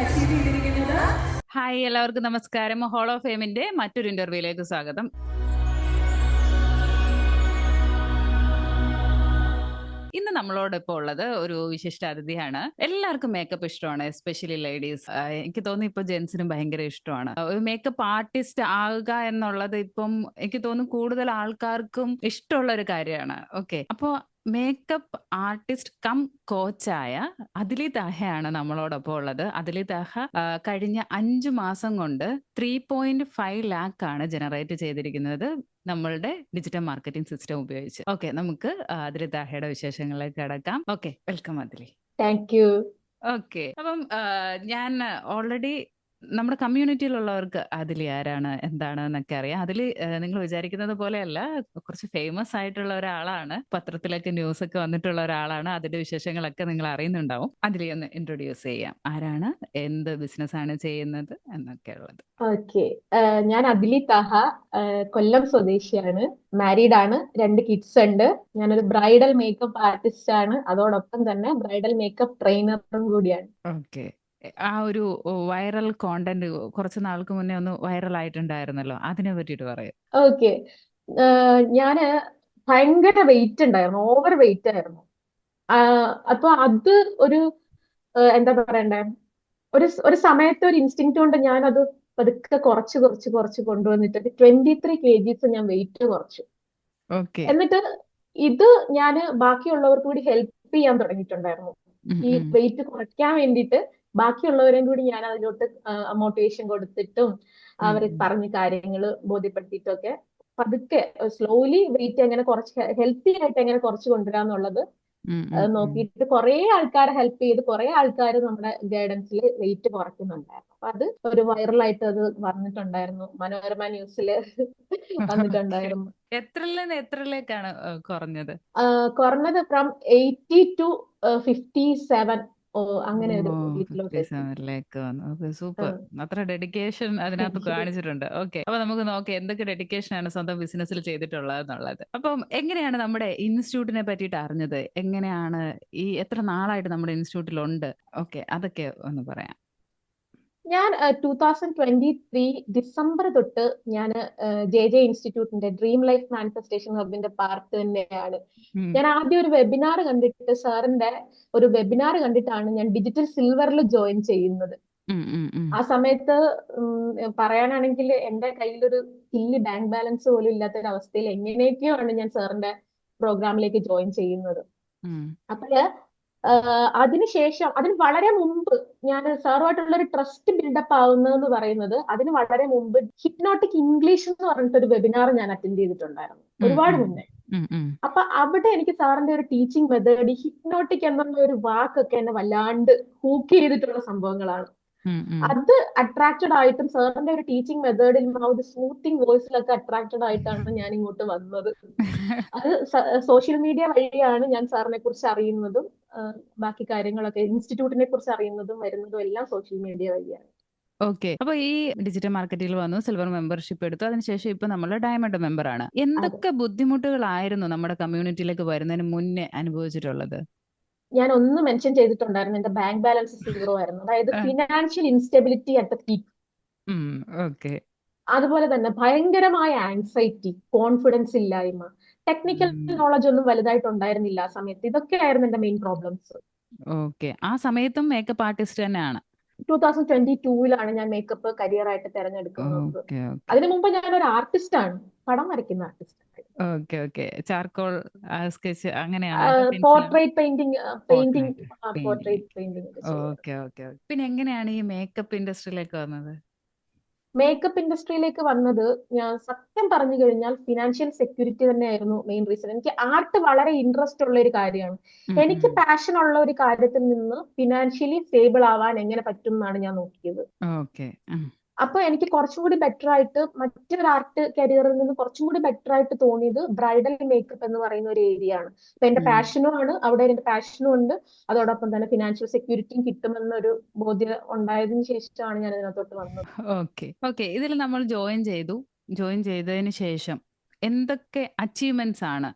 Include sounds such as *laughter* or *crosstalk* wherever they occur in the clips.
Achieve hi എല്ലാവർക്കും നമസ്കാരം. Whole of ഫെയിമിന്റെ മറ്റൊരു ഇന്റർവ്യൂയിലേക്ക് സ്വാഗതം. ഇന്ന് നമ്മളോട് നമ്മളോടൊപ്പം ഉള്ളത് ഒരു വിശിഷ്ട അതിഥിയാണ് എല്ലാവർക്കും മേക്കപ്പ് ഇഷ്ടമാണ് എസ്പെഷ്യലി ലേഡീസ് എനിക്ക് തോന്നുന്നു ഇപ്പൊ ജെൻസിനും ഭയങ്കര ഇഷ്ടമാണ്. ഒരു മേക്കപ്പ് ആർട്ടിസ്റ്റ് ആകുക എന്നുള്ളത് ഇപ്പം എനിക്ക് തോന്നുന്നു കൂടുതൽ ആൾക്കാർക്കും ഇഷ്ടമുള്ള ഒരു കാര്യമാണ്. ഓക്കെ അപ്പോ മേക്കപ്പ് ആർട്ടിസ്റ്റ് കം കോച്ചായ അതിലി ദഹയാണ് നമ്മളോടൊപ്പം ഉള്ളത്. അതിലി ദഹ കഴിഞ്ഞ അഞ്ചു മാസം കൊണ്ട് ത്രീ പോയിന്റ് ഫൈവ് ലാക്ക് ആണ് ജനറേറ്റ് ചെയ്തിരിക്കുന്നത്. നമ്മളുടെ ഡിജിറ്റൽ മാർക്കറ്റിംഗ് സിസ്റ്റം ഉപയോഗിച്ച്. ഓക്കെ നമുക്ക് അതിലെ ദാഹയുടെ വിശേഷങ്ങളിലേക്ക് കടക്കാം. ഓക്കെ വെൽക്കം അതിലി താങ്ക് യു ഓക്കെ അപ്പം ഞാൻ ഓൾറെഡി നമ്മുടെ കമ്മ്യൂണിറ്റിയിലുള്ളവർക്ക് അതിൽ ആരാണ് എന്താണ് എന്നൊക്കെ അറിയാം അതിൽ നിങ്ങൾ വിചാരിക്കുന്നത് പോലെയല്ല കുറച്ച് ഫേമസ് ആയിട്ടുള്ള ഒരാളാണ് പത്രത്തിലൊക്കെ ന്യൂസ് ഒക്കെ വന്നിട്ടുള്ള ഒരാളാണ് അതിന്റെ വിശേഷങ്ങളൊക്കെ നിങ്ങൾ അറിയുന്നുണ്ടാവും. അതിൽ ഒന്ന് ഇൻട്രൊഡ്യൂസ് ചെയ്യാം. ആരാണ് എന്ത് ബിസിനസ് ആണ് ചെയ്യുന്നത് എന്നൊക്കെ ഉള്ളത് ഓക്കെ ഞാൻ അദിലി താഹ കൊല്ലം സ്വദേശിയാണ്. മാരീഡ് ആണ് രണ്ട് കിഡ്സ് ഉണ്ട്. ഞാനൊരു ബ്രൈഡൽ മേക്കപ്പ് ആർട്ടിസ്റ്റ് ആണ്. അതോടൊപ്പം തന്നെ ബ്രൈഡൽ മേക്കപ്പ് ട്രെയിനറും കൂടിയാണ്. ഓക്കെ. ആ ഒരു വൈറൽ കോണ്ടന്റ് കുറച്ച് നാൾക്ക് മുന്നേ ഒന്ന് വൈറൽ ആയിട്ടുണ്ടായിരുന്നല്ലോ അതിനെ പറ്റിട്ട് പറയാം. ഓക്കെ. ഞാൻ ഭയങ്കര വെയിറ്റ് ഉണ്ടായിരുന്നു. ഓവർ വെയിറ്റ് ആയിരുന്നു. അപ്പൊ അത് ഒരു എന്താ പറയണ്ടേ? ഒരു ഒരു സമയത്ത് ഒരു ഇൻസ്റ്റിങ് കൊണ്ട് ഞാൻ അത് പതുക്കെ കുറച്ച് കുറച്ച് കുറച്ച് കൊണ്ടുവന്നിട്ട് ട്വന്റി ത്രീ കെ ജിസ് ഞാൻ വെയിറ്റ് കുറച്ചു. എന്നിട്ട് ഇത് ഞാൻ ബാക്കിയുള്ളവർക്ക് കൂടി ഹെൽപ്പ് ചെയ്യാൻ തുടങ്ങിയിട്ടുണ്ടായിരുന്നു. ഈ വെയിറ്റ് കുറയ്ക്കാൻ വേണ്ടിയിട്ട് ബാക്കിയുള്ളവരെയും കൂടി ഞാൻ അതിലോട്ട് മോട്ടിവേഷൻ കൊടുത്തിട്ടും അവരെ. പറഞ്ഞ കാര്യങ്ങൾ ബോധ്യപ്പെടുത്തിയിട്ടൊക്കെ പതുക്കെ സ്ലോലി വെയിറ്റ് എങ്ങനെ കുറച്ച് ഹെൽത്തി ആയിട്ട് എങ്ങനെ കുറച്ച് കൊണ്ടുവരാന്നുള്ളത് എന്നുള്ളത് നോക്കിയിട്ട് കുറെ ആൾക്കാരെ ഹെൽപ്പ് ചെയ്ത് കുറെ ആൾക്കാർ നമ്മുടെ ഗൈഡൻസിൽ വെയിറ്റ് കുറയ്ക്കുന്നുണ്ടായിരുന്നു. അപ്പൊ അത് ഒരു വൈറൽ ആയിട്ട് അത് വന്നിട്ടുണ്ടായിരുന്നു. മനോരമ ന്യൂസിൽ വന്നിട്ടുണ്ടായിരുന്നു. എത്ര എത്രയിലേക്കാണ് കുറഞ്ഞത്? കുറഞ്ഞത് from eighty to fifty seven അങ്ങനെ ഒരു വീട്ടിലോട്ട് എത്തി. സെവനിലേക്ക് വന്നു. Okay super. അത്ര ഡെഡിക്കേഷൻ അതിനകത്ത് *laughs* കാണിച്ചിട്ടുണ്ട്. ഓക്കെ അപ്പൊ നമുക്ക് നോക്കാം എന്തൊക്കെ ഡെഡിക്കേഷൻ ആണ് സ്വന്തം ബിസിനസ്സിൽ ചെയ്തിട്ടുള്ളത് എന്നുള്ളത് അപ്പം എങ്ങനെയാണ് നമ്മുടെ ഇൻസ്റ്റിറ്റ്യൂട്ടിനെ പറ്റിയിട്ട് അറിഞ്ഞത്? എങ്ങനെയാണ് ഈ എത്ര നാളായിട്ട് നമ്മുടെ ഇൻസ്റ്റിറ്റ്യൂട്ടിലുണ്ട്? ഓക്കെ അതൊക്കെ ഒന്ന് പറയാം. ഞാൻ two thousand twenty three December തൊട്ട് ഞാൻ ജെ ജെ ഇൻസ്റ്റിറ്റ്യൂട്ടിന്റെ ഡ്രീം ലൈഫ് മാനിഫെസ്റ്റേഷൻ ഹബിന്റെ പാർട്ട് തന്നെയാണ് ഞാൻ ആദ്യം ഒരു വെബിനാർ കണ്ടിട്ട് സാറിന്റെ ഒരു വെബിനാർ കണ്ടിട്ടാണ് ഞാൻ ഡിജിറ്റൽ സിൽവറിൽ ജോയിൻ ചെയ്യുന്നത്. ആ സമയത്ത് പറയാനാണെങ്കിൽ എന്റെ കയ്യിലൊരു കില്ല് ബാങ്ക് ബാലൻസ് പോലും ഇല്ലാത്ത ഒരു അവസ്ഥയിൽ എങ്ങനെയൊക്കെയോ ആണ് ഞാൻ സാറിന്റെ പ്രോഗ്രാമിലേക്ക് ജോയിൻ ചെയ്യുന്നത് ഉം. അതിനുശേഷം അതിന് വളരെ മുമ്പ് ഞാൻ സാറുമായിട്ടുള്ള ഒരു ട്രസ്റ്റ് ബിൽഡപ്പ് ആവുന്നതെന്ന് പറയുന്നത് അതിന് വളരെ മുമ്പ് ഹിപ്നോട്ടിക് ഇംഗ്ലീഷ് എന്ന് പറഞ്ഞിട്ട് ഒരു വെബിനാർ ഞാൻ അറ്റൻഡ് ചെയ്തിട്ടുണ്ടായിരുന്നു ഒരുപാട് മുന്നേ. അപ്പൊ അവിടെ എനിക്ക് സാറിന്റെ ഒരു ടീച്ചിങ് മെത്തേഡ് ഹിപ്നോട്ടിക് എന്നുള്ള ഒരു വാക്കൊക്കെ എന്നെ വല്ലാണ്ട് ഹൂക്ക് ചെയ്തിട്ടുള്ള സംഭവങ്ങളാണ്. അത് അട്രാക്റ്റഡ് ആയിട്ടും സാറിന്റെ ഒരു ടീച്ചിങ് മെത്തേഡിൽ ആ ഒരു സ്മൂത്തിങ് വോയിസിലൊക്കെ അട്രാക്റ്റഡ് ആയിട്ടാണ് ഞാൻ ഇങ്ങോട്ട് വന്നത് അത് സോഷ്യൽ മീഡിയ വഴിയാണ് ഞാൻ സാറിനെ കുറിച്ച് അറിയുന്നതും ബാക്കി കാര്യങ്ങളൊക്കെ ഇൻസ്റ്റിറ്റ്യൂട്ടിനെ കുറിച്ച് അറിയുന്നതും വരുന്നതും എല്ലാം സോഷ്യൽ മീഡിയ വഴിയാണ്. ഓക്കെ. അപ്പൊ ഈ ഡിജിറ്റൽ മാർക്കറ്റിൽ വന്നു സിൽവർ മെമ്പർഷിപ്പ് എടുത്തു അതിനുശേഷം ഇപ്പൊ നമ്മൾ ഡയമണ്ട് മെമ്പർ ആണ് എന്തൊക്കെ ബുദ്ധിമുട്ടുകളായിരുന്നു നമ്മുടെ കമ്മ്യൂണിറ്റിയിലേക്ക് വരുന്നതിന് മുന്നേ അനുഭവിച്ചിട്ടുള്ളത്? ഞാൻ ഒന്ന് മെൻഷൻ ചെയ്തിട്ടുണ്ടായിരുന്നു എന്റെ ബാങ്ക് ബാലൻസ് സീറോ ആയിരുന്നു. അതായത്. Financial instability at the peak. Okay. അതുപോലെ തന്നെ ഭയങ്കരമായ ആൻസൈറ്റി കോൺഫിഡൻസ് ഇല്ലായ്മ. ടെക്നിക്കൽ. നോളജ് ഒന്നും വലുതായിട്ട് ഉണ്ടായിരുന്നില്ല ആ സമയത്ത്. ഇതൊക്കെ ആയിരുന്നു എന്റെ മെയിൻ പ്രോബ്ലംസ് ഓക്കെ ആ സമയത്തും മേക്കപ്പ് ആർട്ടിസ്റ്റ് തന്നെയാണ്. ടൂ തൗസൻഡ് ട്വന്റി ടൂവിലാണ് ഞാൻ മേക്കപ്പ് കരിയർ ആയിട്ട് തിരഞ്ഞെടുക്കുന്നത്. അതിനു മുമ്പ് ഞാൻ ഒരു ആർട്ടിസ്റ്റ് ആണ്. പടം വരയ്ക്കുന്ന artist okay okay charcoal sketch അങ്ങനെയാണ്? Portrait painting painting portrait painting okay okay പിന്നെ എങ്ങനെയാണ് ഈ മേക്കപ്പ് ഇൻഡസ്ട്രിയിലേക്ക് വന്നത്? മേക്കപ്പ് ഇൻഡസ്ട്രിയിലേക്ക് വന്നത് ഞാൻ സത്യം പറഞ്ഞു കഴിഞ്ഞാൽ ഫിനാൻഷ്യൽ സെക്യൂരിറ്റി തന്നെയായിരുന്നു മെയിൻ റീസൺ എനിക്ക് ആർട്ട് വളരെ ഇൻട്രസ്റ്റ് ഉള്ള ഒരു കാര്യമാണ്. എനിക്ക്. പാഷൻ ഉള്ള ഒരു കാര്യത്തിൽ നിന്ന് ഫിനാൻഷ്യലി സ്റ്റേബിൾ ആവാൻ എങ്ങനെ പറ്റും എന്നാണ് ഞാൻ നോക്കിയത്. അപ്പൊ എനിക്ക് കുറച്ചും കൂടി ബെറ്റർ ആയിട്ട് മറ്റൊരു ആർട്ട് കരിയറിൽ നിന്ന് കുറച്ചും കൂടി ബെറ്റർ ആയിട്ട് തോന്നിയത് ബ്രൈഡൽ മേക്കപ്പ് എന്ന് പറയുന്ന ഒരു ഏരിയ ആണ്. അപ്പൊ എന്റെ. പാഷനും ആണ്. അവിടെ എന്റെ പാഷനും ഉണ്ട്. അതോടൊപ്പം തന്നെ ഫിനാൻഷ്യൽ സെക്യൂരിറ്റിയും കിട്ടുമെന്നൊരു ബോധ്യം ഉണ്ടായതിനു ശേഷമാണ് ഞാൻ ഇതിനകത്തോട്ട് വന്നത്. ഓക്കെ ഓക്കെ ഇതിൽ നമ്മൾ ജോയിൻ ചെയ്തു. ജോയിൻ ചെയ്തതിന് ശേഷം എന്തൊക്കെ അച്ചീവ്മെന്റ്സ് ആണ്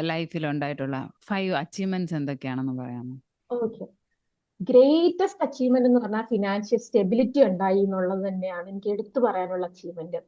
ലൈഫിൽ ഉണ്ടായിട്ടുള്ള? ഫൈവ് അച്ചീവ്മെന്റ്സ് എന്തൊക്കെയാണെന്ന് പറയാമോ? ഓക്കെ ഗ്രേറ്റസ്റ്റ് അച്ചീവ്മെന്റ് എന്ന് പറഞ്ഞാൽ ഫിനാൻഷ്യൽ സ്റ്റെബിലിറ്റി ഉണ്ടായി എന്നുള്ളത് തന്നെയാണ് എനിക്ക് എടുത്തു പറയാനുള്ള അച്ചീവ്മെന്റ്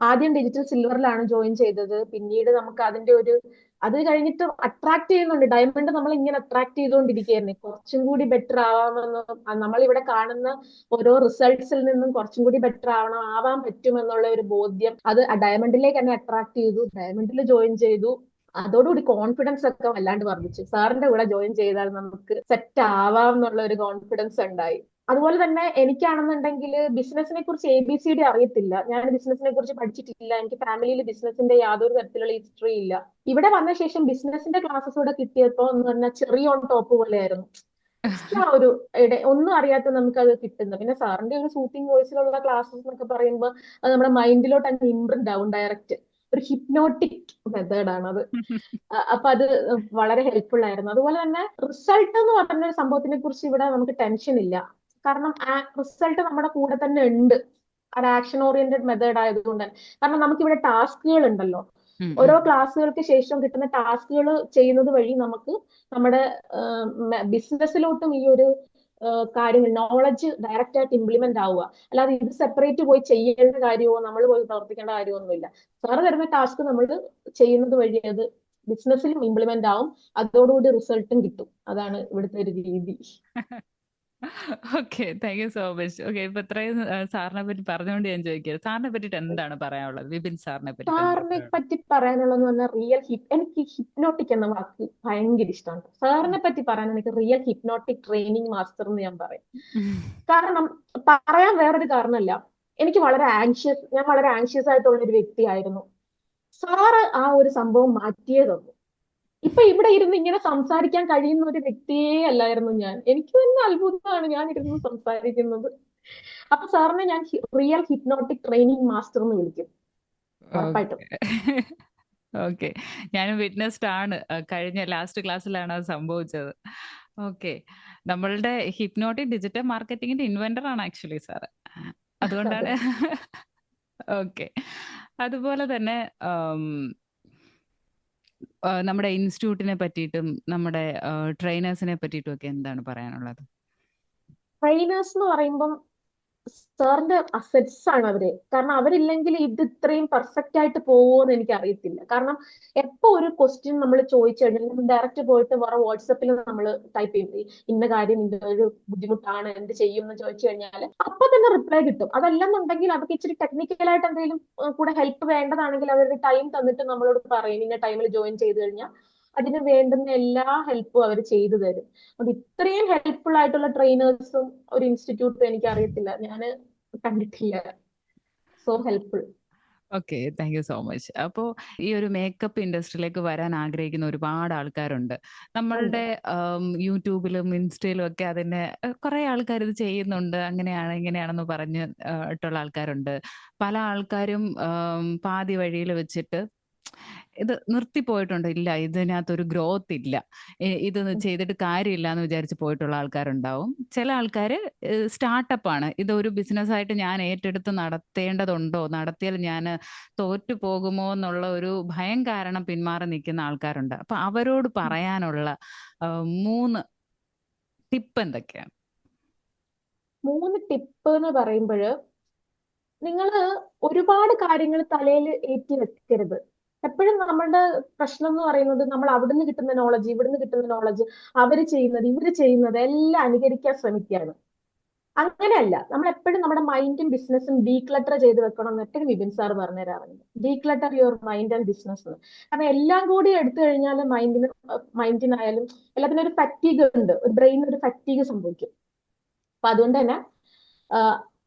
ആദ്യം ഡിജിറ്റൽ സിൽവറിലാണ് ജോയിൻ ചെയ്തത്. പിന്നീട് നമുക്ക് അതിന്റെ ഒരു അത് കഴിഞ്ഞിട്ട് അട്രാക്ട് ചെയ്യുന്നുണ്ട്. ഡയമണ്ട് നമ്മൾ ഇങ്ങനെ അട്രാക്ട് ചെയ്തുകൊണ്ടിരിക്കുകയായിരുന്നു. കുറച്ചും കൂടി ബെറ്റർ ആവാമെന്ന് നമ്മൾ ഇവിടെ കാണുന്ന ഓരോ റിസൾട്ട്സിൽ നിന്നും കുറച്ചും കൂടി ബെറ്റർ ആവണം ആവാൻ പറ്റുമെന്നുള്ള ഒരു ബോധ്യം അത് ഡയമണ്ടിലേക്ക് എന്നെ അട്രാക്ട് ചെയ്തു. ഡയമണ്ടിൽ ജോയിൻ ചെയ്തു. അതോടുകൂടി കോൺഫിഡൻസ് ഒക്കെ വല്ലാണ്ട് വർദ്ധിച്ചു. സാറിന്റെ കൂടെ ജോയിൻ ചെയ്താൽ നമുക്ക് സെറ്റ് ആവാം എന്നുള്ള ഒരു കോൺഫിഡൻസ് ഉണ്ടായി. അതുപോലെ തന്നെ എനിക്കാണെന്നുണ്ടെങ്കിൽ ബിസിനസിനെ കുറിച്ച് എ ബി സി ഡി അറിയത്തില്ല. ഞാൻ ബിസിനസിനെ കുറിച്ച് പഠിച്ചിട്ടില്ല. എനിക്ക് ഫാമിലിയിൽ ബിസിനസിന്റെ യാതൊരു തരത്തിലുള്ള ഹിസ്റ്ററി ഇല്ല. ഇവിടെ വന്ന ശേഷം ബിസിനസിന്റെ ക്ലാസ്സസ് കൂടെ കിട്ടിയപ്പോ എന്ന് പറഞ്ഞാൽ ചെറിയ ഓൺ ടോപ്പ് പോലെയായിരുന്നു. ആ ഒരു ഒന്നും അറിയാത്ത നമുക്ക് അത് കിട്ടുന്നു. പിന്നെ സാറിന്റെ ഒരു സൂത്തിങ് വോയിസിലുള്ള ക്ലാസ്സസ് എന്നൊക്കെ പറയുമ്പോൾ അത് നമ്മുടെ മൈൻഡിലോട്ട് അങ്ങ് ഇംപ്രിന്റ് ആവും ഡയറക്റ്റ് ഒരു ഹിപ്നോട്ടിക് മെത്തേഡാണ് അത്. *laughs* അപ്പൊ അത് വളരെ ഹെൽപ്ഫുൾ ആയിരുന്നു. അതുപോലെ തന്നെ റിസൾട്ട് എന്ന് പറഞ്ഞ ഒരു സംഭവത്തിനെ കുറിച്ച് ഇവിടെ നമുക്ക് ടെൻഷൻ ഇല്ല. കാരണം ആ റിസൾട്ട് നമ്മുടെ കൂടെ തന്നെ ഉണ്ട്. ഒരു ആക്ഷൻ ഓറിയന്റഡ് മെത്തേഡ് ആയതുകൊണ്ട് തന്നെ. കാരണം നമുക്ക് ഇവിടെ ടാസ്കുകൾ ഉണ്ടല്ലോ ഓരോ. ക്ലാസ്സുകൾക്ക് ശേഷം കിട്ടുന്ന ടാസ്കുകൾ ചെയ്യുന്നത് വഴി നമുക്ക് നമ്മുടെ ബിസിനസ്സിലോട്ടും ഈ ഒരു കാര്യങ്ങൾ നോളജ് ഡയറക്റ്റ് ആയിട്ട് ഇംപ്ലിമെന്റ് ആവുക. അല്ലാതെ ഇത് സെപ്പറേറ്റ് പോയി ചെയ്യേണ്ട കാര്യമോ നമ്മൾ പോയി പ്രവർത്തിക്കേണ്ട കാര്യമൊന്നുമില്ല സാറ് തരുന്ന ടാസ്ക് നമ്മൾ ചെയ്യുന്നത് വഴി അത് ബിസിനസ്സിലും ഇംപ്ലിമെന്റ് ആവും. അതോടുകൂടി റിസൾട്ടും കിട്ടും. അതാണ് ഇവിടുത്തെ ഒരു രീതി. *laughs* Okay thank you so much okay ഇപ്പൊ ഇത്രയും സാറിനെ പറ്റി പറഞ്ഞുകൊണ്ട് ഞാൻ ചോദിക്കുന്നത് സാറിനെ പറ്റിട്ട് എന്താണ് പറയാനുള്ളത്? വിപിൻ സാറിനെ പറ്റി സാറിനെ പറ്റി പറയാനുള്ളതെന്ന് പറഞ്ഞാൽ റിയൽ ഹിപ് എനിക്ക് ഹിപ്നോട്ടിക് എന്ന വാക്ക് ഭയങ്കര ഇഷ്ടമാണ് സാറിനെ പറ്റി പറയാൻ എനിക്ക് റിയൽ ഹിപ്നോട്ടിക് ട്രെയിനിങ് മാസ്റ്റർ എന്ന് ഞാൻ പറയും. കാരണം പറയാൻ വേറൊരു കാരണമല്ല. എനിക്ക് വളരെ ആൻഷ്യസ് ഞാൻ വളരെ ആൻഷ്യസ് ആയിട്ടുള്ള ഒരു വ്യക്തിയായിരുന്നു. സാറ് ആ ഒരു സംഭവം മാറ്റിയേ തന്നു. ഇപ്പൊ ഇവിടെ ഇരുന്ന് ഇങ്ങനെ സംസാരിക്കാൻ കഴിയുന്ന ഒരു വ്യക്തിയെ അല്ലായിരുന്നു ഞാൻ. എനിക്ക് തന്നെ അത്ഭുതമാണ് ഞാൻ ഇരുന്ന് സംസാരിക്കുന്നത്. അപ്പൊ സാറിനെ ഞാൻ റിയൽ ഹിപ്നോട്ടിക് ട്രെയിനിങ് മാസ്റ്റർ എന്ന് വിളിക്കും. ഉറപ്പായിട്ടും. ഓക്കെ. *laughs* ഞാനും വിറ്റ്നസ്ഡ് ആണ്. കഴിഞ്ഞ ലാസ്റ്റ് ക്ലാസ്സിലാണ് അത് സംഭവിച്ചത്. ഓക്കെ. നമ്മളുടെ ഹിപ്നോട്ടിക് ഡിജിറ്റൽ മാർക്കറ്റിംഗിന്റെ ഇൻവെന്റർ ആണ് ആക്ച്വലി സാറ്. അതുകൊണ്ടാണ് *laughs* ഓക്കെ. അതുപോലെ തന്നെ നമ്മുടെ ഇൻസ്റ്റിറ്റ്യൂട്ടിനെ പറ്റിയിട്ടും നമ്മുടെ ട്രെയിനേഴ്സിനെ പറ്റിയിട്ടും ഒക്കെ എന്താണ് പറയാനുള്ളത്? ട്രെയിനേഴ്സ് എന്ന് പറയുമ്പം സാറിന്റെ അസറ്റ്സ് ആണ് അവർ. കാരണം അവരില്ലെങ്കിൽ ഇത് ഇത്രയും പെർഫെക്റ്റ് ആയിട്ട് പോകുമോന്ന് എനിക്ക് അറിയത്തില്ല കാരണം എപ്പോ ഒരു ക്വസ്റ്റ്യൻ നമ്മൾ ചോദിച്ചു കഴിഞ്ഞാൽ ഡയറക്റ്റ് പോയിട്ട് വേറെ വാട്സപ്പിൽ നമ്മൾ ടൈപ്പ് ചെയ്യും. ഇന്ന കാര്യം ഇന്ന ഒരു ബുദ്ധിമുട്ടാണ് എന്ത് ചെയ്യും എന്ന് ചോദിച്ചു കഴിഞ്ഞാൽ അപ്പൊ തന്നെ റിപ്ലൈ കിട്ടും. അതല്ലെന്നുണ്ടെങ്കിൽ അവർക്ക് ഇച്ചിരി ടെക്നിക്കലായിട്ട് എന്തെങ്കിലും കൂടെ ഹെൽപ്പ് വേണ്ടതാണെങ്കിൽ അവർ ടൈം തന്നിട്ട് നമ്മളോട് പറയും. ഇന്ന ടൈമിൽ ജോയിൻ ചെയ്ത് കഴിഞ്ഞാൽ അതിന് വേണ്ടുന്ന എല്ലാ ഹെൽപ്പും അവർ ചെയ്തു തരും. അതുകൊണ്ട് ഇത്രയും ഹെൽപ്ഫുൾ ആയിട്ടുള്ള ട്രെയിനേഴ്സും ഒരു ഇൻസ്റ്റിറ്റ്യൂട്ടും എനിക്ക് അറിയത്തില്ല ഞാൻ കണ്ടിട്ടില്ല. So helpful okay thank you so much അപ്പോൾ ഈ ഒരു മേക്കപ്പ് ഇൻഡസ്ട്രിയിലേക്ക് വരാൻ ആഗ്രഹിക്കുന്ന ഒരുപാട് ആൾക്കാരുണ്ട്. നമ്മളുടെ യൂട്യൂബിലും ഇൻസ്റ്റയിലും ഒക്കെ അതിനെ കുറേ ആൾക്കാർ ഇത് ചെയ്യുന്നുണ്ട്. അങ്ങനെയാണ് ഇങ്ങനെയാണെന്ന് പറഞ്ഞ് ഇട്ടുള്ള ആൾക്കാരുണ്ട്. പല ആൾക്കാരും പാതി വഴിയിൽ വെച്ചിട്ട് ഇത് നിർത്തിപ്പോയിട്ടുണ്ട് ഇല്ല ഇതിനകത്തൊരു ഗ്രോത്ത് ഇല്ല. ഇത് ചെയ്തിട്ട് കാര്യമില്ല എന്ന് വിചാരിച്ച് പോയിട്ടുള്ള ആൾക്കാരുണ്ടാവും. ചില ആൾക്കാർ സ്റ്റാർട്ടപ്പാണ്. ഇതൊരു ബിസിനസ്സായിട്ട് ഞാൻ ഏറ്റെടുത്ത് നടത്തേണ്ടതുണ്ടോ? നടത്തിയാൽ ഞാൻ തോറ്റു പോകുമോ എന്നുള്ള ഒരു ഭയം കാരണം പിന്മാറി നിൽക്കുന്ന ആൾക്കാരുണ്ട്. അപ്പൊ അവരോട് പറയാനുള്ള മൂന്ന് ടിപ്പ് എന്തൊക്കെയാണ്? മൂന്ന് ടിപ്പ് എന്ന് പറയുമ്പോൾ നിങ്ങൾ ഒരുപാട് കാര്യങ്ങൾ തലയിൽ ഏറ്റി വെക്കരുത്. എപ്പോഴും നമ്മളുടെ പ്രശ്നം എന്ന് പറയുന്നത് നമ്മൾ അവിടുന്ന് കിട്ടുന്ന നോളജ് ഇവിടുന്ന് കിട്ടുന്ന നോളജ് അവർ ചെയ്യുന്നത് ഇവർ ചെയ്യുന്നത് എല്ലാം അനുകരിക്കാൻ ശ്രമിക്കുകയാണ്. അങ്ങനെയല്ല. നമ്മൾ എപ്പോഴും നമ്മുടെ മൈൻഡും ബിസിനസ്സും ഡീക്ലട്ടർ ചെയ്ത് വെക്കണം എന്ന് എപ്പോഴും വിപിൻ സാർ പറഞ്ഞു തരാറുണ്ട്. Declutter your mind and business എന്ന്. കാരണം എല്ലാം കൂടി എടുത്തു കഴിഞ്ഞാൽ മൈൻഡിന് മൈൻഡിനായാലും എല്ലാത്തിനും ഒരു ഫറ്റീഗ് ഉണ്ട്. ഒരു ബ്രെയിനിന് ഒരു ഫറ്റീഗ് സംഭവിക്കും. അപ്പൊ അതുകൊണ്ട് തന്നെ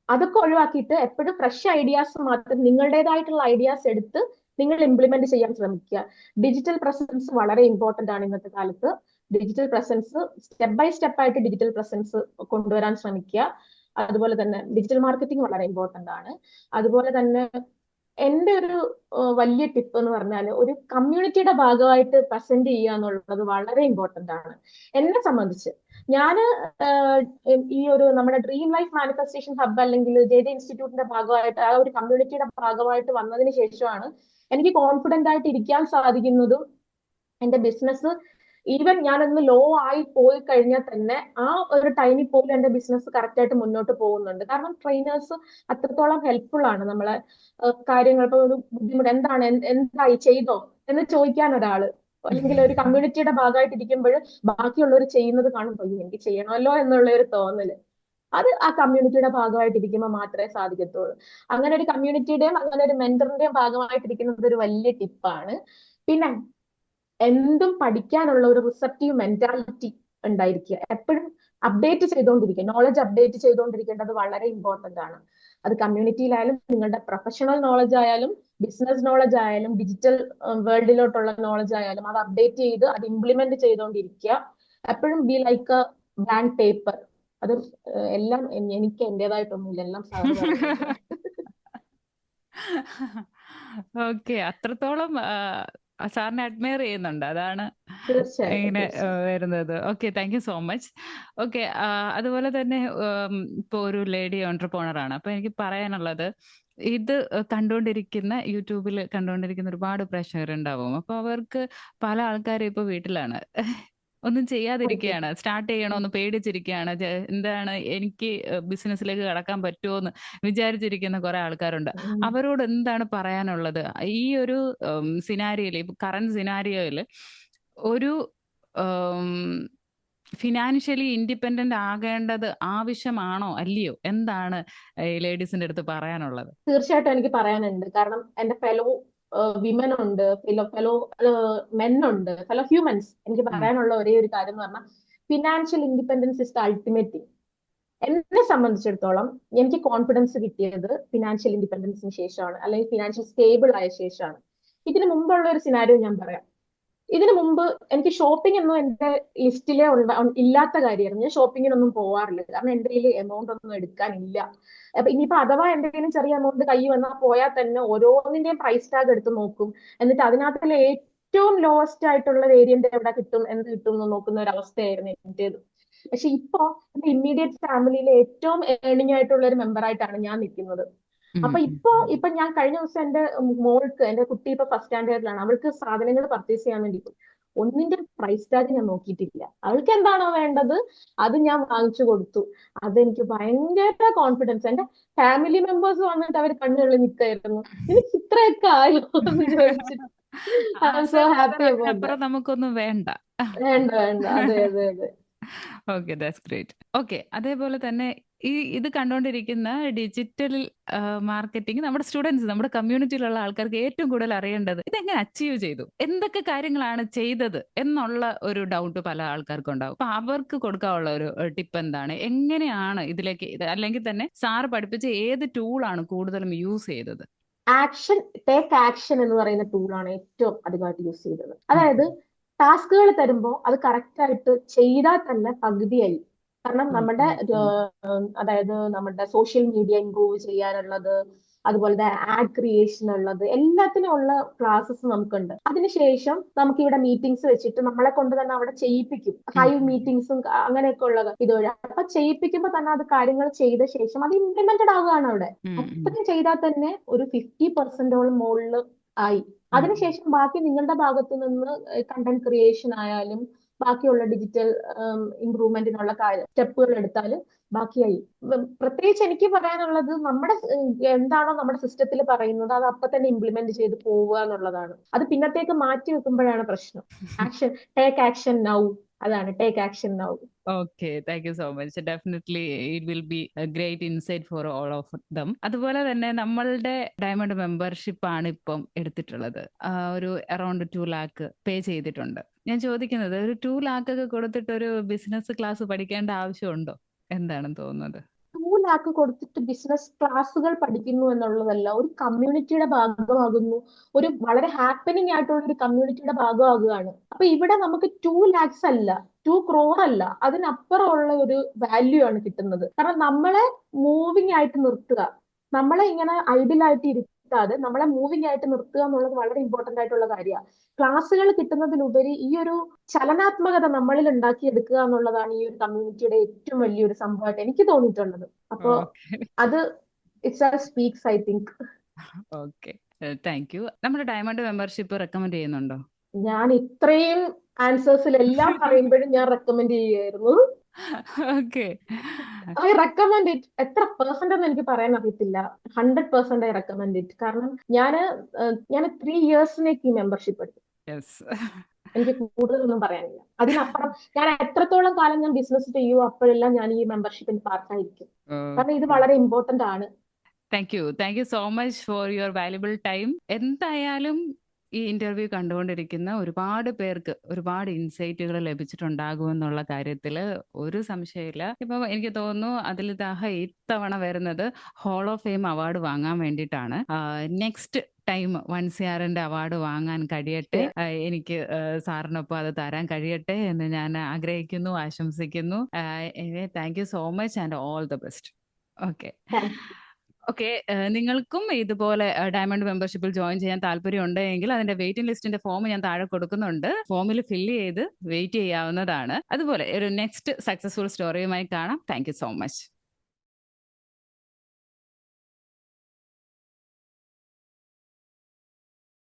അതൊക്കെ ഒഴിവാക്കിയിട്ട് എപ്പോഴും ഫ്രഷ് ഐഡിയാസ് മാത്രം നിങ്ങളുടേതായിട്ടുള്ള ഐഡിയാസ് എടുത്ത് നിങ്ങൾ ഇംപ്ലിമെന്റ് ചെയ്യാൻ ശ്രമിക്കുക. ഡിജിറ്റൽ പ്രസൻസ് വളരെ ഇമ്പോർട്ടന്റ് ആണ് ഇന്നത്തെ കാലത്ത്. Digital presence step by step ആയിട്ട് ഡിജിറ്റൽ പ്രസൻസ് കൊണ്ടുവരാൻ ശ്രമിക്കുക. അതുപോലെ തന്നെ ഡിജിറ്റൽ മാർക്കറ്റിംഗ് വളരെ ഇമ്പോർട്ടന്റ് ആണ്. അതുപോലെ തന്നെ എന്റെ ഒരു വലിയ ടിപ്പ് എന്ന് പറഞ്ഞാൽ ഒരു കമ്മ്യൂണിറ്റിയുടെ ഭാഗമായിട്ട് പ്രസന്റ് ചെയ്യുക എന്നുള്ളത് വളരെ ഇമ്പോർട്ടന്റ് ആണ്. എന്നെ സംബന്ധിച്ച് ഞാൻ ഈ ഒരു നമ്മുടെ ഡ്രീം ലൈഫ് മാനിഫെസ്റ്റേഷൻ ഹബ് അല്ലെങ്കിൽ ജെ ജെ ഇൻസ്റ്റിറ്റ്യൂട്ടിന്റെ ഭാഗമായിട്ട് ആ ഒരു കമ്മ്യൂണിറ്റിയുടെ ഭാഗമായിട്ട് വന്നതിന് ശേഷമാണ് എനിക്ക് കോൺഫിഡന്റ് ആയിട്ട് ഇരിക്കാൻ സാധിക്കുന്നതും എന്റെ ബിസിനസ് ഈവൻ ഞാനൊന്ന് ലോ ആയി പോയി കഴിഞ്ഞാൽ തന്നെ ആ ഒരു ടൈമിൽ പോലും എന്റെ ബിസിനസ് കറക്റ്റ് ആയിട്ട് മുന്നോട്ട് പോകുന്നുണ്ട്. കാരണം ട്രെയിനേഴ്സ് അത്രത്തോളം ഹെൽപ്ഫുൾ ആണ് നമ്മളെ കാര്യങ്ങൾ. ഇപ്പൊ ഒരു ബുദ്ധിമുട്ട് എന്താണ് എന്തായി ചെയ്തോ എന്ന് ചോദിക്കാൻ ഒരാൾ അല്ലെങ്കിൽ ഒരു കമ്മ്യൂണിറ്റിയുടെ ഭാഗമായിട്ട് ഇരിക്കുമ്പോൾ ബാക്കിയുള്ളവർ ചെയ്യുന്നത് കാണുമ്പോൾ എനിക്ക് ചെയ്യണമല്ലോ എന്നുള്ള ഒരു തോന്നൽ. അത് ആ കമ്മ്യൂണിറ്റിയുടെ ഭാഗമായിട്ടിരിക്കുമ്പോൾ മാത്രമേ സാധിക്കത്തുള്ളൂ. അങ്ങനെ ഒരു കമ്മ്യൂണിറ്റിയുടെയും അങ്ങനെ ഒരു മെന്ററിന്റെയും ഭാഗമായിട്ടിരിക്കുന്നത് ഒരു വലിയ ടിപ്പാണ് പിന്നെ എന്തും പഠിക്കാനുള്ള ഒരു റിസപ്റ്റീവ് മെന്റാലിറ്റി ഉണ്ടായിരിക്കുക. എപ്പോഴും അപ്ഡേറ്റ് ചെയ്തുകൊണ്ടിരിക്കുക. നോളജ് അപ്ഡേറ്റ് ചെയ്തുകൊണ്ടിരിക്കേണ്ടത് വളരെ ഇമ്പോർട്ടന്റ് ആണ്. അത് കമ്മ്യൂണിറ്റിയിലായാലും നിങ്ങളുടെ പ്രൊഫഷണൽ നോളജ് ആയാലും ബിസിനസ് നോളജ് ആയാലും ഡിജിറ്റൽ വേൾഡിലോട്ടുള്ള നോളജ് ആയാലും അത് അപ്ഡേറ്റ് ചെയ്ത് അത് ഇംപ്ലിമെന്റ് ചെയ്തുകൊണ്ടിരിക്കുക. എപ്പോഴും be like a blank paper അത് എല്ലാം എനിക്ക് എന്റേതായിട്ടൊന്നുമില്ല. എല്ലാം ഓക്കെ. അത്രത്തോളം സാറിനെ അഡ്മയർ ചെയ്യുന്നുണ്ട്. അതാണ് ഇങ്ങനെ വരുന്നത്. Okay. Thank you so much. Okay അതുപോലെ തന്നെ ഇപ്പൊ ഒരു ലേഡി ആണ്. അപ്പൊ എനിക്ക് പറയാനുള്ളത് ഇത് കണ്ടുകൊണ്ടിരിക്കുന്ന യൂട്യൂബിൽ കണ്ടുകൊണ്ടിരിക്കുന്ന ഒരുപാട് പ്രേക്ഷകരുണ്ടാവും. അപ്പൊ അവർക്ക് പല ആൾക്കാരും ഇപ്പൊ വീട്ടിലാണ്. ഒന്നും ചെയ്യാതിരിക്കുകയാണ് സ്റ്റാർട്ട് ചെയ്യണമെന്ന് പേടിച്ചിരിക്കുകയാണ് എന്താണ് എനിക്ക് ബിസിനസ്സിലേക്ക് കടക്കാൻ പറ്റുമോ എന്ന് വിചാരിച്ചിരിക്കുന്ന കുറെ ആൾക്കാരുണ്ട്. അവരോട് എന്താണ് പറയാനുള്ളത്? ഈ ഒരു സിനാരിയോയിൽ കറണ്ട് സിനാരിയോയിൽ ഒരു ഫിനാൻഷ്യലി ഇൻഡിപെൻഡന്റ് ആകേണ്ടത് ആവശ്യമാണോ അല്ലയോ? എന്താണ് ലേഡീസിന്റെ അടുത്ത് പറയാനുള്ളത്? തീർച്ചയായിട്ടും എനിക്ക് പറയാനുണ്ട്. കാരണം എന്റെ ഫെലോ വിമൻ ഉണ്ട് ഫെലോ ഫെലോ മെൻ ഉണ്ട് ഫെലോ ഹ്യൂമൻസ് എനിക്ക് പറയാനുള്ള ഒരേ ഒരു കാര്യം എന്ന് പറഞ്ഞാൽ financial independence is the ultimate thing എന്നെ സംബന്ധിച്ചിടത്തോളം എനിക്ക് കോൺഫിഡൻസ് കിട്ടിയത് ഫിനാൻഷ്യൽ ഇൻഡിപെൻഡൻസിന് ശേഷമാണ് അല്ലെങ്കിൽ ഫിനാൻഷ്യൽ സ്റ്റേബിൾ ആയ ശേഷമാണ്. ഇതിന് മുമ്പുള്ള ഒരു സിനാരിയോ ഞാൻ പറയാം. ഇതിനു മുമ്പ് എനിക്ക് ഷോപ്പിംഗ് ഒന്നും എന്റെ ലിസ്റ്റിലെ ഇല്ലാത്ത കാര്യമായിരുന്നു. ഞാൻ ഷോപ്പിങ്ങിനൊന്നും പോവാറില്ല. കാരണം എന്റെ കയ്യിൽ എമൗണ്ട് ഒന്നും എടുക്കാനില്ല. അപ്പൊ ഇനിയിപ്പോ അഥവാ എന്തെങ്കിലും ചെറിയ എമൗണ്ട് കൈ വന്നാൽ പോയാൽ തന്നെ ഓരോന്നിന്റെയും പ്രൈസ് ടാഗ് എടുത്ത് നോക്കും. എന്നിട്ട് അതിനകത്തുള്ള ഏറ്റവും ലോവസ്റ്റ് ആയിട്ടുള്ള വേരിയന്റ് എവിടെ കിട്ടും എന്ത് കിട്ടും എന്ന് നോക്കുന്ന ഒരു അവസ്ഥയായിരുന്നു എന്റേത് പക്ഷെ ഇപ്പോ എന്റെ ഇമ്മീഡിയറ്റ് ഫാമിലിയിലെ ഏറ്റവും ഏണിംഗ് ആയിട്ടുള്ള ഒരു മെമ്പറായിട്ടാണ് ഞാൻ നിൽക്കുന്നത്. അപ്പൊ ഇപ്പൊ ഇപ്പൊ ഞാൻ കഴിഞ്ഞ ദിവസം എന്റെ മോൾക്ക് എന്റെ കുട്ടി ഇപ്പൊ ഫസ്റ്റ് സ്റ്റാൻഡേർഡിലാണ് അവൾക്ക് സാധനങ്ങൾ പർച്ചേസ് ചെയ്യാൻ വേണ്ടി പോയി. ഒന്നിന്റെ പ്രൈസ് ടാഗ് ഞാൻ നോക്കിയിട്ടില്ല. അവൾക്ക് എന്താണോ വേണ്ടത് അത് ഞാൻ വാങ്ങിച്ചു കൊടുത്തു. അതെനിക്ക് ഭയങ്കര കോൺഫിഡൻസ് എന്റെ ഫാമിലി മെമ്പേഴ്സ് വന്നിട്ട് അവർ കണ്ണുകളിൽ നിൽക്കായിരുന്നു എനിക്ക് ഇത്രയൊക്കെ ആയോ എന്ന് ചോദിച്ചിട്ട്. നമുക്കൊന്നും വേണ്ട. വേണ്ട വേണ്ട. അതെ അതെ അതെ. ഓക്കെ ദാറ്റ്സ് ഗ്രേറ്റ് ഓക്കെ അതേപോലെ തന്നെ ഈ ഇത് കണ്ടുകൊണ്ടിരിക്കുന്ന ഡിജിറ്റൽ മാർക്കറ്റിംഗ് നമ്മുടെ സ്റ്റുഡൻസ് നമ്മുടെ കമ്മ്യൂണിറ്റിയിലുള്ള ആൾക്കാർക്ക് ഏറ്റവും കൂടുതൽ അറിയേണ്ടത് ഇതെങ്ങനെ അച്ചീവ് ചെയ്തു? എന്തൊക്കെ കാര്യങ്ങളാണ് ചെയ്തത് എന്നുള്ള ഒരു ഡൗട്ട് പല ആൾക്കാർക്കും ഉണ്ടാവും അപ്പൊ അവർക്ക് കൊടുക്കാനുള്ള ഒരു ടിപ്പ് എന്താണ്? എങ്ങനെയാണ് ഇതിലേക്ക് അല്ലെങ്കിൽ തന്നെ സാർ പഠിപ്പിച്ച ഏത് ടൂളാണ് കൂടുതലും യൂസ് ചെയ്തത്? ആക്ഷൻ ടേക്ക് ആക്ഷൻ എന്ന് പറയുന്ന ടൂളാണ് ഏറ്റവും അധികമായിട്ട് യൂസ് ചെയ്തത്. അതായത് ടാസ്കുകൾ തരുമ്പോൾ അത് കറക്റ്റ് ആയിട്ട് ചെയ്താൽ തന്നെ പകുതിയായി. കാരണം നമ്മുടെ അതായത് നമ്മുടെ സോഷ്യൽ മീഡിയ ഇംപ്രൂവ് ചെയ്യാനുള്ളത് അതുപോലെ തന്നെ ആഡ് ക്രിയേഷൻ ഉള്ളത് എല്ലാത്തിനും ഉള്ള ക്ലാസ്സസ് നമുക്കുണ്ട്. അതിനുശേഷം നമുക്ക് ഇവിടെ മീറ്റിംഗ്സ് വെച്ചിട്ട് നമ്മളെ കൊണ്ട് തന്നെ അവിടെ ചെയ്യിപ്പിക്കും. ഹൈവ് മീറ്റിങ്സും മീറ്റിംഗ്സും അങ്ങനെയൊക്കെ ഉള്ളത് ഇതുവഴി. അപ്പൊ ചെയ്യിപ്പിക്കുമ്പോൾ തന്നെ അത് കാര്യങ്ങൾ ചെയ്ത ശേഷം അത് ഇംപ്ലിമെന്റഡ് ആവുകയാണ് അവിടെ. അത്രയും ചെയ്താൽ തന്നെ ഒരു ഫിഫ്റ്റി പെർസെന്റോളം മുകളിൽ ആയി. അതിനുശേഷം ബാക്കി നിങ്ങളുടെ ഭാഗത്തു നിന്ന് കണ്ടന്റ് ക്രിയേഷൻ ആയാലും ബാക്കിയുള്ള ഡിജിറ്റൽ ഇംപ്രൂവ്മെന്റിനുള്ള സ്റ്റെപ്പുകൾ എടുത്താൽ ബാക്കിയായി. പ്രത്യേകിച്ച് എനിക്ക് പറയാനുള്ളത് നമ്മുടെ എന്താണോ നമ്മുടെ സിസ്റ്റത്തിൽ പറയുന്നത് അത് അപ്പൊ തന്നെ ഇംപ്ലിമെന്റ് ചെയ്ത് പോവുക എന്നുള്ളതാണ്. അത് പിന്നത്തേക്ക് മാറ്റി വെക്കുമ്പോഴാണ് പ്രശ്നം. ആക്ഷൻ ടേക്ക് ആക്ഷൻ നൗ അതാണ്. Take action now okay thank you so much definitely it will be great insight for all of them അതുപോലെ തന്നെ നമ്മളുടെ ഡയമണ്ട് മെമ്പർഷിപ്പ് ആണ് ഇപ്പം എടുത്തിട്ടുള്ളത്. ഒരു അറൌണ്ട് ടു ലാക്ക് പേ ചെയ്തിട്ടുണ്ട്. ഞാൻ ചോദിക്കുന്നത് ഒരു ടു ലാക്ക് ഒക്കെ കൊടുത്തിട്ട് ഒരു ബിസിനസ് ക്ലാസ് പഠിക്കേണ്ട ആവശ്യമുണ്ടോ? എന്താണെന്ന് തോന്നുന്നത്? ലാക്ക് കൊടുത്തിട്ട് ബിസിനസ് ക്ലാസ്സുകൾ പഠിക്കുന്നു എന്നുള്ളതല്ല ഒരു കമ്മ്യൂണിറ്റിയുടെ ഭാഗമാകുന്നു. ഒരു വളരെ ഹാപ്പനിങ് ആയിട്ടുള്ള ഒരു കമ്മ്യൂണിറ്റിയുടെ ഭാഗമാകുകയാണ്. അപ്പൊ ഇവിടെ നമുക്ക് ടു ലാക്സ് അല്ല ടു ക്രോർ അല്ല അതിനപ്പുറമുള്ള ഒരു വാല്യൂ ആണ് കിട്ടുന്നത്. കാരണം നമ്മളെ മൂവിങ് ആയിട്ട് നിർത്തുക. നമ്മളെ ഇങ്ങനെ ഐഡിയലായിട്ട് നിർത്താതെ നമ്മളെ മൂവിങ് ആയിട്ട് നിർത്തുക എന്നുള്ളത് വളരെ ഇമ്പോർട്ടന്റ് ആയിട്ടുള്ള കാര്യമാണ് ക്ലാസ്സുകൾ കിട്ടുന്നതിലുപരി ഈ ഒരു ചലനാത്മകത നമ്മളിൽ ഉണ്ടാക്കിയെടുക്കുക എന്നുള്ളതാണ് ഈ ഒരു കമ്മ്യൂണിറ്റിയുടെ ഏറ്റവും വലിയൊരു സംഭവമായിട്ട് എനിക്ക് തോന്നിയിട്ടുള്ളത്. അപ്പോ അത് it's our speaks I think okay thank you നമ്മുടെ ഡയമണ്ട് മെമ്പർഷിപ്പ് റെക്കമെൻഡ് ചെയ്യുന്നുണ്ടോ? ഞാൻ ഇത്രയും ആൻസേഴ്സിൽ എല്ലാം പറയുമ്പോഴും ഞാൻ റെക്കമെൻഡ് ചെയ്യുമായിരുന്നു ഓക്കെ *laughs* ഐ റെക്കമെൻഡ് ഇറ്റ് എത്ര പെർസെന്റ് എന്ന് എനിക്ക് പറയാൻ അറിയത്തില്ല. Hundred percent I recommend it കാരണം ഞാൻ ഞാൻ ത്രീ ഇയേഴ്സിനേക്ക് ഈ മെമ്പർഷിപ്പ് എടുത്തു. എനിക്ക് കൂടുതലൊന്നും പറയാനില്ല. അതിനപ്പുറം ഞാൻ എത്രത്തോളം കാലം ഞാൻ ബിസിനസ് ചെയ്യുമോ അപ്പോഴെല്ലാം ഞാൻ ഈ മെമ്പർഷിപ്പിൽ പാർട്ടായിരിക്കും കാരണം ഇത് വളരെ ഇമ്പോർട്ടന്റ് ആണ്. Thank you thank you so much for your valuable time എന്തായാലും ഈ ഇന്റർവ്യൂ കണ്ടുകൊണ്ടിരിക്കുന്ന ഒരുപാട് പേർക്ക് ഒരുപാട് ഇൻസൈറ്റുകൾ ലഭിച്ചിട്ടുണ്ടാകും എന്നുള്ള കാര്യത്തിൽ ഒരു സംശയമില്ല ഇപ്പൊ എനിക്ക് തോന്നുന്നു അതിൽ ദാഹ ഇത്തവണ വരുന്നത് ഹോൾ ഓഫ് ഫെയിം അവാർഡ് വാങ്ങാൻ വേണ്ടിയിട്ടാണ്. നെക്സ്റ്റ് ടൈം വൺ സിആറിന്റെ അവാർഡ് വാങ്ങാൻ കഴിയട്ടെ. എനിക്ക് സാറിനൊപ്പം അത് തരാൻ കഴിയട്ടെ എന്ന് ഞാൻ ആഗ്രഹിക്കുന്നു ആശംസിക്കുന്നു. Thank you so much and all the best okay okay നിങ്ങൾക്കും ഇതുപോലെ ഡയമണ്ട് മെമ്പർഷിപ്പിൽ ജോയിൻ ചെയ്യാൻ താല്പര്യം ഉണ്ടെങ്കിൽ അതിന്റെ വെയിറ്റിംഗ് ലിസ്റ്റിന്റെ ഫോം ഞാൻ താഴെ കൊടുക്കുന്നുണ്ട്. ഫോമിൽ ഫില്ല് ചെയ്ത് വെയിറ്റ് ചെയ്യാവുന്നതാണ്. അതുപോലെ ഒരു നെക്സ്റ്റ് സക്സസ്ഫുൾ സ്റ്റോറിയുമായി കാണാം. Thank so much.